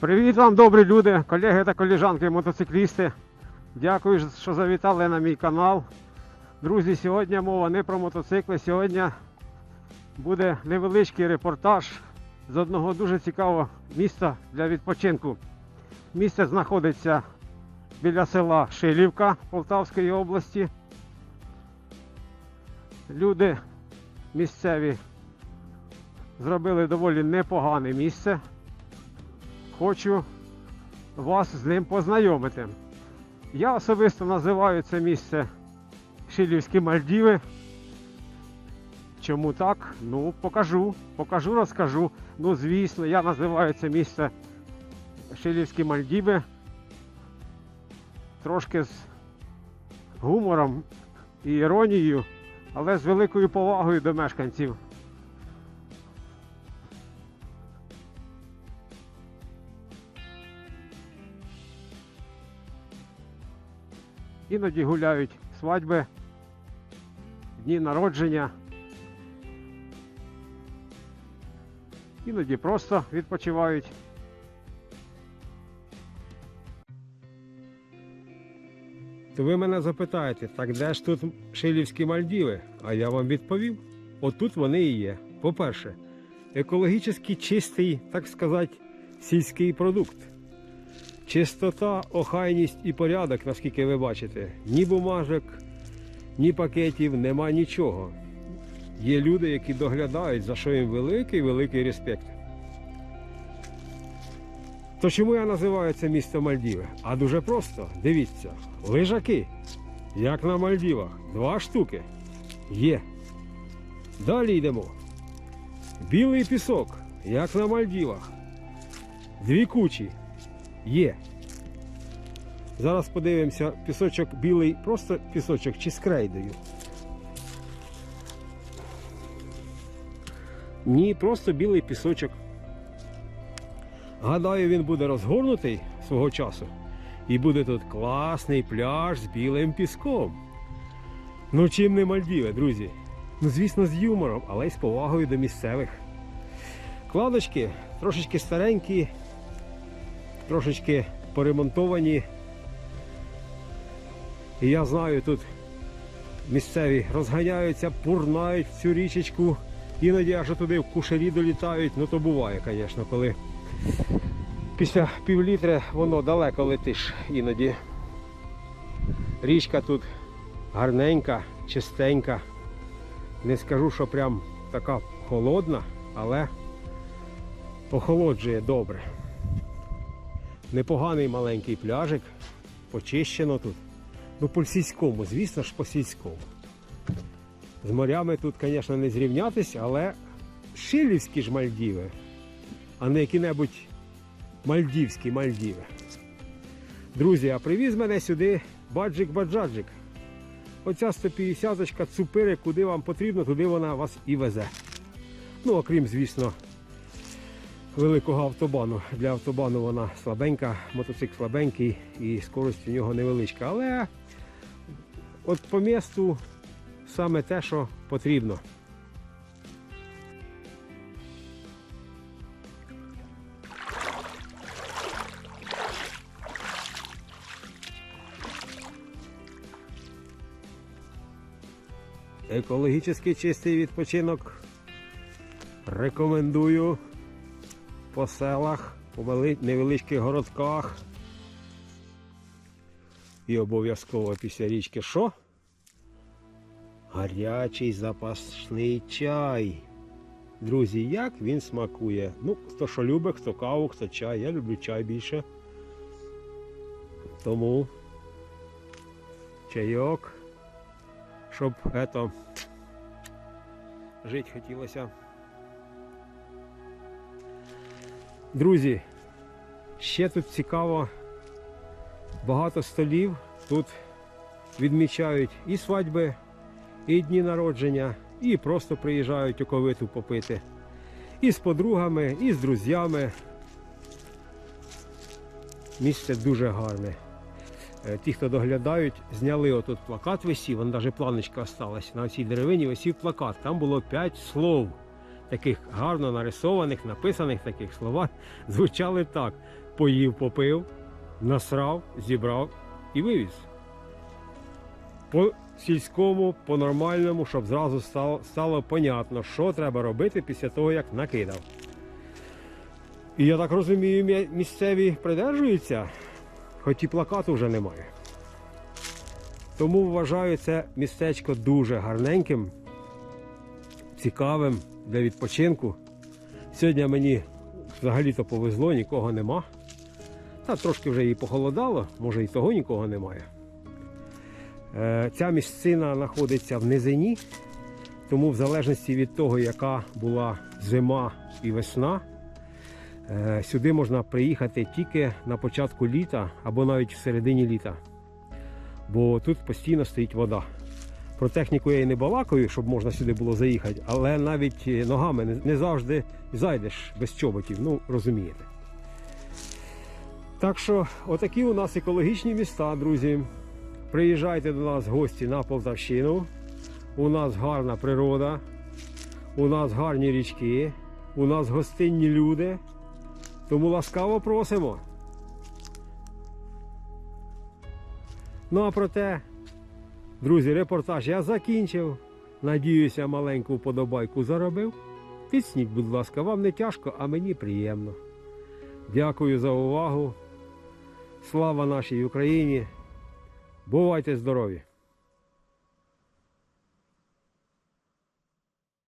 Привіт вам, добрі люди, колеги та коліжанки, мотоциклісти. Дякую, що завітали на мій канал. Друзі, сьогодні мова не про мотоцикли. Сьогодні буде невеличкий репортаж з одного дуже цікавого міста для відпочинку. Місце знаходиться біля села Шилівка Полтавської області. Люди місцеві зробили доволі непогане місце хочу вас з ним познайомити. Я особисто називаю це місце Шилівські Мальдіви. Чому так? Ну, покажу, покажу, розкажу. Ну, звісно, я називаю це місце Шилівські Мальдіви. Трошки з гумором і іронією, але з великою повагою до мешканців. Іноді гуляють свадьби, дні народження. Іноді просто відпочивають. То ви мене запитаєте, так де ж тут Шилівські Мальдіви? А я вам відповів: отут вони і є. По-перше, екологічно чистий, так сказати, сільський продукт. Чистота, охайність і порядок, наскільки ви бачите, ні бумажок, ні пакетів, нема нічого. Є люди, які доглядають, за що їм великий великий респект. То чому я називаю це місто Мальдіви? А дуже просто, дивіться, лежаки, як на Мальдівах, два штуки є. Далі йдемо. Білий пісок, як на Мальдівах. Дві кучі є. Зараз подивимося, пісочок білий, просто пісочок чи з крейдою. Ні, просто білий пісочок. Гадаю, він буде розгорнутий свого часу. І буде тут класний пляж з білим піском. Ну чим не Мальдіви, друзі? Ну, звісно, з юмором, але й з повагою до місцевих. Кладочки трошечки старенькі, трошечки поремонтовані. І я знаю, тут місцеві розганяються, пурнають цю річечку. Іноді аж туди в кушарі долітають. Ну то буває, звісно, коли після півлітри воно далеко летиш іноді. Річка тут гарненька, чистенька. Не скажу, що прям така холодна, але охолоджує добре. Непоганий маленький пляжик, почищено тут. Ну, по сільському, звісно ж, по сільському. З морями тут, звісно, не зрівнятись, але шилівські ж Мальдіви, а не які-небудь мальдівські Мальдіви. Друзі, а привіз мене сюди баджик-баджаджик. Оця 150-очка цупири, куди вам потрібно, туди вона вас і везе. Ну, окрім, звісно, великого автобану. Для автобану вона слабенька, мотоцикл слабенький і скорість у нього невеличка. Але от по місту саме те, що потрібно. Екологічно чистий відпочинок рекомендую по селах, по невеличких городках. І обов'язково після річки що? Гарячий запасний чай. Друзі, як він смакує? Ну, хто що любить, хто каву, хто чай. Я люблю чай більше. Тому чайок, щоб ето, жити хотілося. Друзі, ще тут цікаво, багато столів тут відмічають і свадьби, і дні народження, і просто приїжджають оковиту попити. І з подругами, і з друзями. Місце дуже гарне. Е, Ті, хто доглядають, зняли отут плакат висів, вон навіть планочка осталась. На цій деревині висів плакат. Там було 5 слов. Таких гарно нарисованих, написаних таких словах звучали так: поїв, попив, насрав, зібрав і вивіз. По сільському, по нормальному, щоб зразу стало, стало понятно, що треба робити після того, як накидав. І я так розумію, місцеві придержуються, хоч і плакату вже немає. Тому вважаю це містечко дуже гарненьким, цікавим для відпочинку. Сьогодні мені взагалі-то повезло, нікого нема. Та трошки вже і похолодало, може і того нікого немає. Е, Ця місцина знаходиться в низині, тому в залежності від того, яка була зима і весна, е, сюди можна приїхати тільки на початку літа або навіть в середині літа. Бо тут постійно стоїть вода. Про техніку я і не балакаю, щоб можна сюди було заїхати, але навіть е, ногами не- завжди зайдеш без чоботів, ну розумієте. Так що, отакі у нас екологічні міста, друзі. Приїжджайте до нас гості на Полтавщину. У нас гарна природа, у нас гарні річки, у нас гостинні люди. Тому ласкаво просимо. Ну а проте, друзі, репортаж я закінчив. Надіюся, маленьку вподобайку заробив. Тисніть, будь ласка, вам не тяжко, а мені приємно. Дякую за увагу. Слава нашій Україні! Бувайте здорові!